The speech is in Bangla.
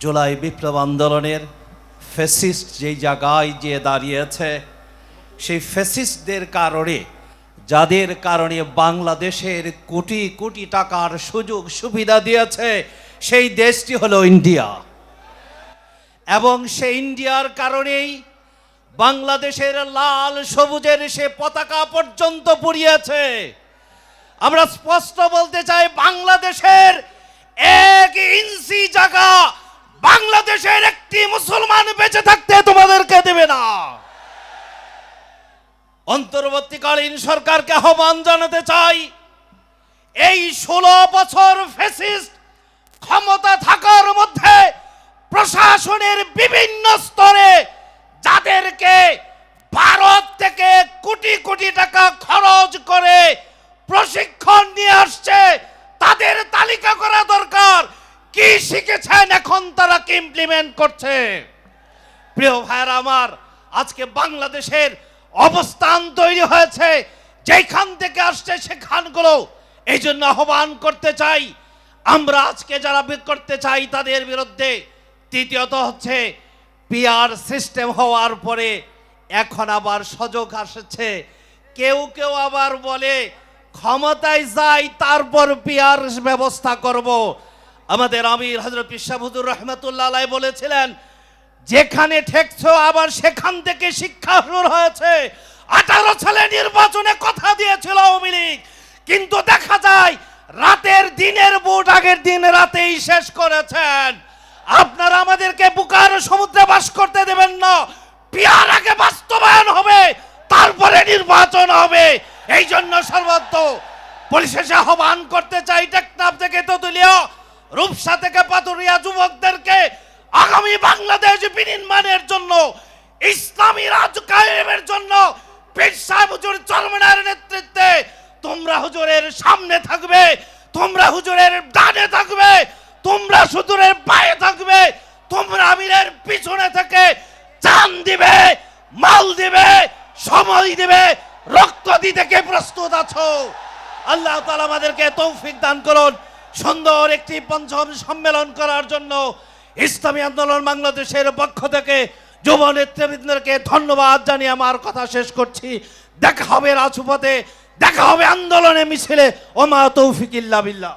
জুলাই বিপ্লব আন্দোলনের ফেসিস্ট যেই জায়গায় যে দাঁড়িয়েছে, সেই ফেসিস্টদের কারণে, যাদের কারণে বাংলাদেশের কোটি কোটি টাকার সুযোগ সুবিধা দিয়েছে, সেই দেশটি হলো ইন্ডিয়া। এবং সেই ইন্ডিয়ার কারণেই বাংলাদেশের লাল সবুজের সে পতাকা পর্যন্ত পুড়িয়েছে। আমরা স্পষ্ট বলতে চাই, বাংলাদেশের এক ইঞ্চি জায়গা বাংলাদেশের একটি মুসলমান বেঁচে থাকতে তোমাদেরকে দেবে না। অন্তর্বর্তীকালীন সরকারকে আহ্বান জানাতে চাই, এই ষোলো বছর ফেসিস্ট ক্ষমতা থাকার মধ্যে প্রশাসনের বিভিন্ন স্তরে শিখেছেন এখন তারা কি ইমপ্লিমেন্ট করছে? প্রিয় ভাইয়েরা আমার, আজকে বাংলাদেশের অবস্থান তৈরি হয়েছে। যেখান থেকে আসছে সেখানগুলো এই জন্য আহ্বান করতে চাই, আমরা আজকে যারা করতে চাই তাদের বিরুদ্ধে, তৃতীয়ত হচ্ছে পিয়ার সিস্টেম হওয়ার পরে এখন আবার সুযোগ আসছে। কেউ কেউ আবার বলে, ক্ষমতায় যাই, তারপর পিয়ার ব্যবস্থা করব। আমাদের আমির হজরত পিসাবুদুর রহমতুল্লাহ বলেছিলেন, যেখানে ঠেকছ, আবার সেখান থেকে শিক্ষা শুরু হয়েছে। আঠারো সালে নির্বাচনে কথা দিয়েছিল আওয়ামী লীগ। কিন্তু দেখা যায়, রাতের দিনের ভোট আগের দিন রাতেই শেষ করেছেন। আপনারা আমাদেরকে বুকার সমুদ্রে বাস করতে দেবেন না। পিয়ার আগে বাস্তবায়ন হবে, তারপরে নির্বাচন হবে। এই জন্য সর্বত্র পরিশেষে আহ্বান করতে চাই রূপসা থেকে পাতুরিয়া যুবকদেরকে আগামী বাংলাদেশ বিনির্মাণের জন্য, ইসলামী রাজ কায়েমের জন্য পীর সাহেব হুজুর চরমনার নেতৃত্বে তোমরা হুজুরের সামনে থাকবে, তোমরা হুজুরের ডানে থাকবে, তোমরা হুজুরের পায়ে থাকবে, তোমরা আমিরের পিছনে থেকে চান দিবে, মাল দিবে, সময় দিবে, রক্ত দিতে কে প্রস্তুত আছো? আল্লাহ তালা আমাদেরকে তৌফিক দান করুন। সুন্দর একটি পঞ্চম সম্মেলন করার জন্য ইসলামী আন্দোলন বাংলাদেশের পক্ষ থেকে যুব নেতৃবৃন্দকে ধন্যবাদ জানিয়ে আমার কথা শেষ করছি। দেখা হবে রাজপথে, দেখা হবে আন্দোলনে মিছিলে। ওমা তৌফিকিল্লা বিল্লা বিল্লাহ।